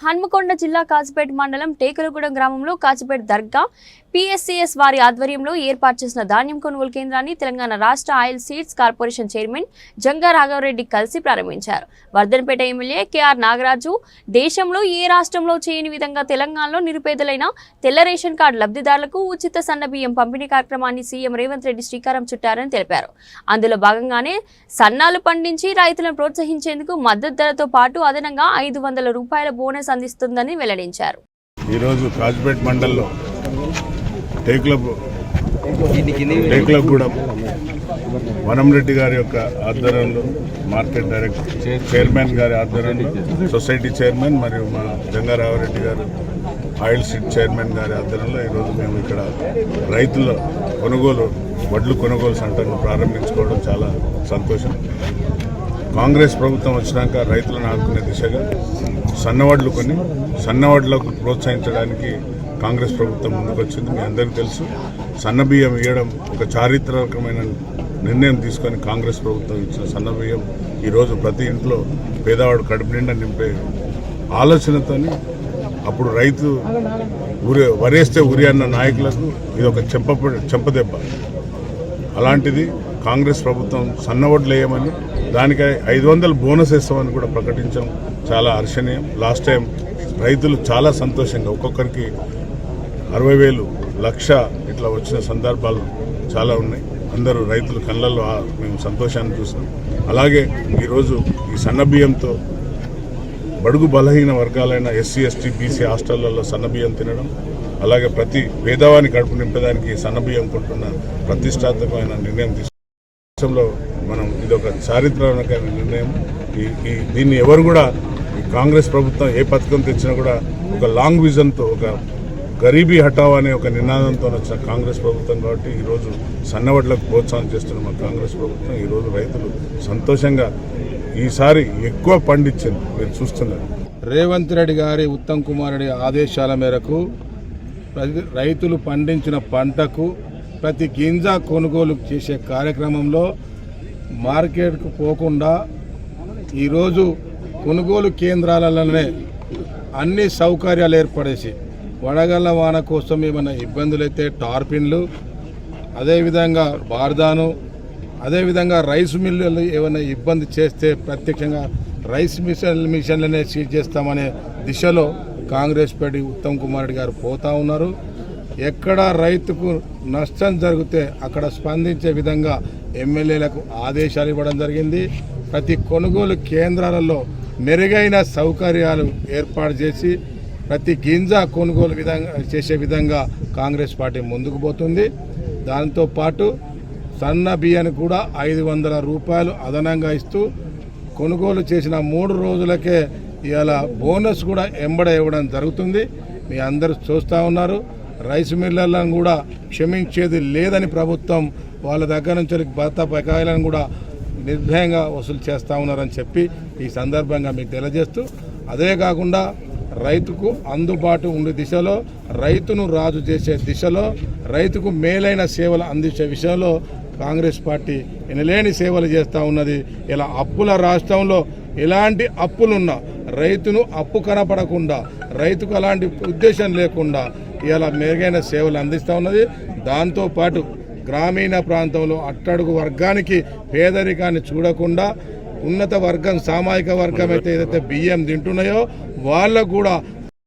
హన్మకొండ జిల్లా కాచిపేట మండలం టేకులగూడెం గ్రామంలో కాచిపేట దర్గా పిఎస్సిఎస్ వారి ఆధ్వర్యంలో ఏర్పాటు చేసిన ధాన్యం కొనుగోలు కేంద్రాన్ని తెలంగాణ రాష్ట్ర oil seeds corporation chairman Janga Raghavareddy కలిసి ప్రారంభించారు. వర్ధనపేట ఎమ్మెల్యే కెఆర్ నాగరాజు దేశంలో ఏ రాష్ట్రంలో చేయని విధంగా తెలంగాణలో నిరుపేదలైన తెల్ల రేషన్ కార్డు లబ్ధిదారులకు ఉచిత సన్న బియ్యం పంపిణీ కార్యక్రమాన్ని సీఎం రేవంత్ రెడ్డి శ్రీకారం చుట్టారని తెలిపారు. అందులో భాగంగానే సన్నాలు పండించి రైతులను ప్రోత్సహించేందుకు మద్దతు ధరతో పాటు అదనంగా ఐదు వందల రూపాయల బోనస్ అందిస్తుందని వెల్లడించారు. ఈరోజు కాజ్పేట్ మండల్లో టేకులగూడెం వనంరెడ్డి గారి యొక్క ఆధ్వర్యంలో మార్కెట్ డైరెక్టర్ చైర్మన్ గారి ఆధ్వర్యంలో సొసైటీ చైర్మన్ మరియు మా జంగారావరెడ్డి గారు ఆయిల్ సీడ్ చైర్మన్ గారి ఆధ్వర్యంలో ఈరోజు మేము ఇక్కడ రైతుల కొనుగోలు వడ్లు కొనుగోలు సెంటర్ను ప్రారంభించుకోవడం చాలా సంతోషం. కాంగ్రెస్ ప్రభుత్వం వచ్చినాక రైతులను ఆదుకునే దిశగా సన్నవడ్లు కొని సన్నవడ్లకు ప్రోత్సహించడానికి కాంగ్రెస్ ప్రభుత్వం ముందుకొచ్చింది మీ అందరికీ తెలుసు. సన్న బియ్యం ఇవ్వడం ఒక చారిత్రాత్మకమైన నిర్ణయం తీసుకొని కాంగ్రెస్ ప్రభుత్వం ఇచ్చిన సన్నబియ్యం ఈరోజు ప్రతి ఇంట్లో పేదవాడు కడుపు నిండా నింపే ఆలోచనతోని అప్పుడు రైతు ఊరే వరేస్తే ఉరి అన్న నాయకులకు ఇది ఒక చెంప చెంపదెబ్బ అలాంటిది కాంగ్రెస్ ప్రభుత్వం సన్నవడ్లు వేయమని దానికి ఐదు వందలు బోనస్ ఇస్తామని కూడా ప్రకటించడం చాలా హర్షణీయం. లాస్ట్ టైం రైతులు చాలా సంతోషంగా ఒక్కొక్కరికి అరవై వేలు లక్ష ఇట్లా వచ్చిన సందర్భాలు చాలా ఉన్నాయి. అందరూ రైతులు కళ్ళల్లో మేము సంతోషాన్ని చూసాం అలాగే ఈరోజు ఈ సన్న బియ్యంతో బడుగు బలహీన వర్గాలైన ఎస్సీ ఎస్టీ బీసీ హాస్టళ్ళలో సన్నబియ్యం తినడం అలాగే ప్రతి పేదవాని కడుపు నింపడానికి సన్నబియ్యం కొంటున్న ప్రతిష్టాత్మకమైన నిర్ణయం తీసుకు దేశంలో మనం ఇదొక ఒక నిర్ణయం. ఈ ఈ దీన్ని ఎవరు కూడా కాంగ్రెస్ ప్రభుత్వం ఏ పథకం తెచ్చినా కూడా ఒక లాంగ్ విజన్తో ఒక గరీబీ హటావ్ అనే ఒక నినాదంతో వచ్చిన కాంగ్రెస్ ప్రభుత్వం కాబట్టి ఈరోజు సన్నవడ్లకు ప్రోత్సాహం చేస్తున్న మా కాంగ్రెస్ ప్రభుత్వం ఈరోజు రైతులు సంతోషంగా ఈసారి ఎక్కువ పండించింది. మీరు చూస్తున్నారు. రేవంత్ రెడ్డి గారి ఉత్తమ్ కుమార్ రెడ్డి ఆదేశాల మేరకు రైతులు పండించిన పంటకు ప్రతి గింజ కొనుగోలు చేసే కార్యక్రమంలో మార్కెట్కు పోకుండా ఈరోజు కొనుగోలు కేంద్రాలలోనే అన్ని సౌకర్యాలు ఏర్పడేసి వడగళ్ళ వాన కోసం ఏమైనా ఇబ్బందులైతే టార్పిన్లు అదేవిధంగా బార్దాను అదేవిధంగా రైస్ మిల్లులు ఏమైనా ఇబ్బంది చేస్తే ప్రత్యక్షంగా రైస్ మిషన్ మిషన్లనే సీజ్ చేస్తామనే దిశలో కాంగ్రెస్ పార్టీ ఉత్తమ్ కుమార్ రెడ్డి గారు పోతా ఉన్నారు. ఎక్కడ రైతుకు నష్టం జరిగితే అక్కడ స్పందించే విధంగా ఎమ్మెల్యేలకు ఆదేశాలు ఇవ్వడం జరిగింది. ప్రతి కొనుగోలు కేంద్రాలలో మెరుగైన సౌకర్యాలు ఏర్పాటు చేసి ప్రతి గింజ కొనుగోలు విధంగా చేసే విధంగా కాంగ్రెస్ పార్టీ ముందుకు పోతుంది. దాంతో పాటు సన్న బియ్యాన్ని కూడా ఐదు వందల రూపాయలు అదనంగా ఇస్తూ కొనుగోలు చేసిన మూడు రోజులకే ఇవాళ బోనస్ కూడా ఎంబడ ఇవ్వడం జరుగుతుంది. మీ అందరూ చూస్తూ ఉన్నారు. రైస్ మిల్లర్లను కూడా క్షమించేది లేదని ప్రభుత్వం వాళ్ళ దగ్గర నుంచి భర్త బకాయిలను కూడా నిర్భయంగా వసూలు చేస్తూ ఉన్నారని చెప్పి ఈ సందర్భంగా మీకు తెలియజేస్తూ అదే కాకుండా రైతుకు అందుబాటు ఉండే దిశలో రైతును రాజు చేసే దిశలో రైతుకు మేలైన సేవలు అందించే విషయంలో కాంగ్రెస్ పార్టీ ఎనలేని సేవలు చేస్తూ ఉన్నది. ఇలా అప్పుల రాష్ట్రంలో ఎలాంటి అప్పులున్నా రైతును అప్పు కనపడకుండా రైతుకు అలాంటి ఉద్దేశం లేకుండా ఇలా మెరుగైన సేవలు అందిస్తూ ఉన్నది. దాంతోపాటు గ్రామీణ ప్రాంతంలో అట్టడుగు వర్గానికి పేదరికాన్ని చూడకుండా ఉన్నత వర్గం సామాజిక వర్గం అయితే ఏదైతే బియ్యం తింటున్నాయో వాళ్ళకు కూడా